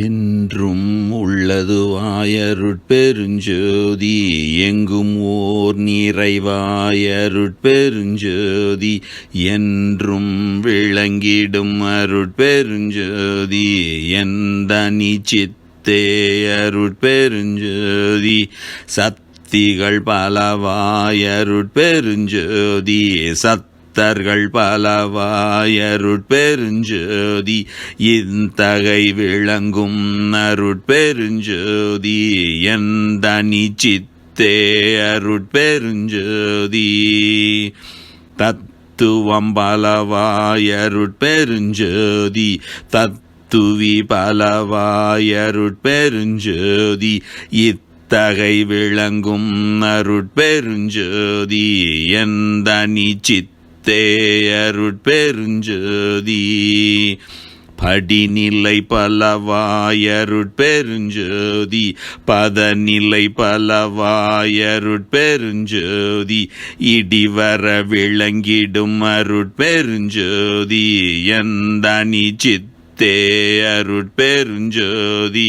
என்றும் உள்ளதுவாயருட்பெருஞ்சோதி எங்கும் ஓர் நிறைவாயருட்பெருஞ்சோதி என்றும் விளங்கிடும் அருட்பெருஞ்சோதி எந்த நிச்சித்தே அருட்பெருஞ்சோதி சக்திகள் பலவாயருட்பெருஞ்சோதி சத் பக்தர்கள் பலவாயருட்பெருஞ்சோதி இந்தகை விளங்கும் அருட்பெருஞ்சோதி எந்த நிச்சித்தே அருட்பெருஞ்சோதி. தத்துவம் பலவாயருட்பெருஞ்சோதி தத்துவி பலவாயருட்பெருஞ்சோதி இத் தகை விளங்கும் அருட்பெருஞ்சோதி எந்த நிச்சித் தேயருட்பெருஞ்சோதி படிநிலை பலவாயருட்பெருஞ்சோதி பதநிலை பலவாயருட்பெருஞ்சோதி இடிவர விளங்கிடும் அருட்பெருஞ்சோதி. எந்த நிச்சித்தே அருட்பெருஞ்சோதி.